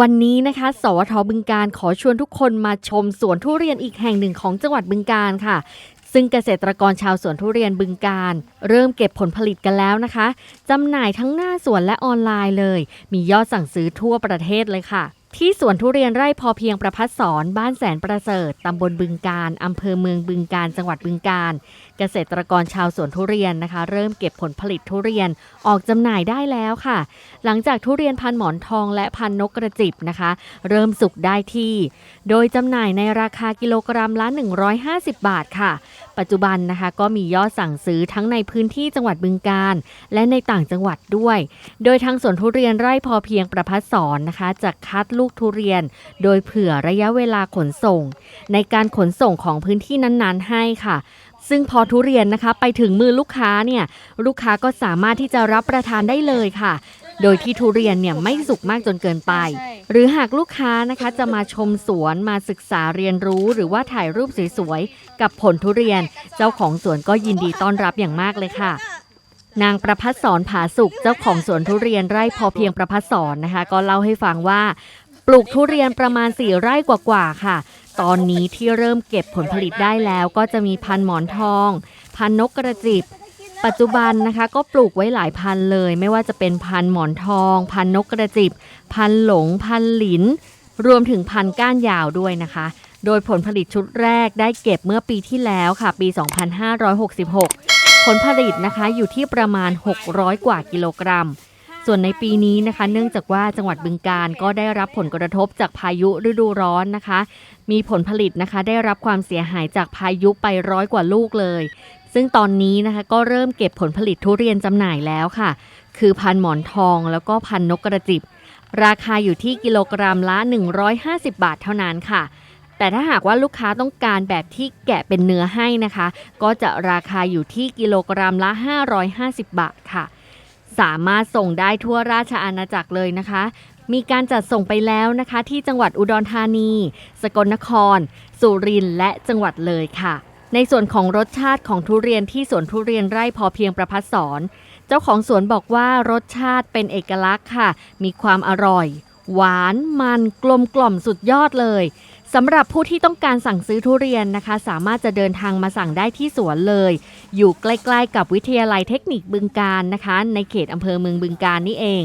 วันนี้นะคะ สวทบึงการขอชวนทุกคนมาชมสวนทุเรียนอีกแห่งหนึ่งของจังหวัดบึงการค่ะ ซึ่งเกษตรกรชาวสวนทุเรียนบึงการ เริ่มเก็บผลผลิตกันแล้วนะคะจำหน่ายทั้งหน้าสวนและออนไลน์เลย มียอดสั่งซื้อทั่วประเทศเลยค่ะ ที่สวนทุเรียนไร่พอเพียงประพัฒสอนบ้านแสนประเสริฐ ตำบลบึงการ อำเภอเมืองบึงการ จังหวัดบึงการ เกษตรกรชาวสวนทุเรียนนะคะ เริ่มเก็บผลผลิตทุเรียนออกจำหน่ายได้แล้วค่ะ หลังจากทุเรียนพันหมอนทองและพันนกกระจิบนะคะ เริ่มสุกได้ที่ โดยจำหน่ายในราคากิโลกรัมละ 150 บาทค่ะ ปัจจุบันนะคะก็มียอดสั่งซื้อทั้งในพื้นที่จังหวัดบึงการ และในต่างจังหวัดด้วย โดยทางสวนทุเรียนไร่พอเพียงประพัฒสอนนะคะจะคัดลูกทุเรียน โดยเผื่อระยะเวลาขนส่ง ในการขนส่งของพื้นที่นั้นๆ ให้ค่ะ ซึ่งพอทุเรียนนะคะไปถึงมือลูกค้าเนี่ยลูกค้าก็สามารถที่จะรับประทานได้เลยค่ะ โดยที่ทุเรียนเนี่ยไม่สุกมากจนเกินไป หรือหากลูกค้านะคะจะมาชมสวนมาศึกษาเรียนรู้หรือว่าถ่ายรูปสวยๆกับผลทุเรียน เจ้าของสวนก็ยินดีต้อนรับอย่างมากเลยค่ะนางประพัฒสอนผาสุกเจ้าของสวนทุเรียนไร่พอเพียงประพัฒสอนนะคะ ก็เล่าให้ฟังว่า ปลูกทุเรียนประมาณ 4 ไร่กว่าๆค่ะ ตอนนี้ที่เริ่มเก็บผลผลิตได้แล้วก็จะมีพันหมอนทอง พันนกกระจิบ ปัจจุบันนะคะก็ปลูกไว้หลายพันเลย ไม่ว่าจะเป็นพันหมอนทอง พันนกกระจิบ พันหลง พันหลิน รวมถึงพันก้านยาวด้วยนะคะ โดยผลผลิตชุดแรกได้เก็บเมื่อปีที่แล้วค่ะ ปี 2566 ผลผลิตนะคะอยู่ที่ประมาณ 600 กว่ากิโลกรัม ส่วนในปีนี้นะคะ เนื่องจากว่าจังหวัดบึงการก็ได้รับผลกระทบจากพายุฤดูร้อนนะคะ มีผลผลิตนะคะ ได้รับความเสียหายจากพายุไปร้อยกว่าลูกเลย ซึ่งตอนนี้นะคะก็เริ่มเก็บผลผลิตทุเรียนจำหน่ายแล้วค่ะ คือพันหมอนทองแล้วก็พันนกกระจิบ ราคาอยู่ที่กิโลกรัมละ 150 บาทเท่านั้นค่ะแต่ถ้าหากว่าลูกค้าต้องการแบบที่แกะเป็นเนื้อให้นะคะ ก็จะราคาอยู่ที่กิโลกรัมละ 550 บาทค่ะ สามารถส่งได้ทั่วราชอาณาจักรเลยนะคะ มีการจัดส่งไปแล้วนะคะ ที่จังหวัดอุดรธานี สกลนคร สุรินทร์และจังหวัดเลยค่ะ ในส่วนของรสชาติของทุเรียนที่สวนทุเรียนไร่พอเพียงประพัฒสอนเจ้าของสวนบอกว่ารสชาติเป็นเอกลักษณ์ค่ะ มีความอร่อย หวานมันกลมกล่อมสุดยอดเลย สำหรับผู้ที่ต้องการสั่งซื้อทุเรียนนะคะ สามารถจะเดินทางมาสั่งได้ที่สวนเลย อยู่ใกล้ๆกับวิทยาลัยเทคนิคบึงการนะคะ ในเขตอำเภอเมืองบึงการนี่เอง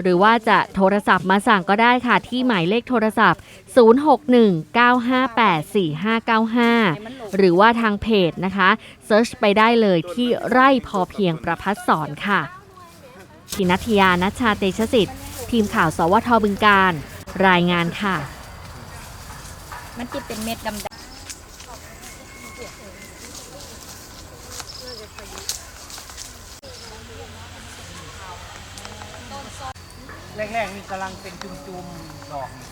หรือว่าจะโทรศัพท์มาสั่งก็ได้ค่ะ ที่หมายเลขโทรศัพท์ 0619584595 หรือว่าทางเพจนะคะเซิร์ชไปได้เลยที่ไร่พอเพียงประพัฒสอนค่ะพินัทยานัชชาเตชะสิทธิ์ ทีมข่าวสวทบึงการ รายงานค่ะ มันจะเป็นเม็ดดำแรกๆนี่กำลังเป็นจุ่มๆดอกนี่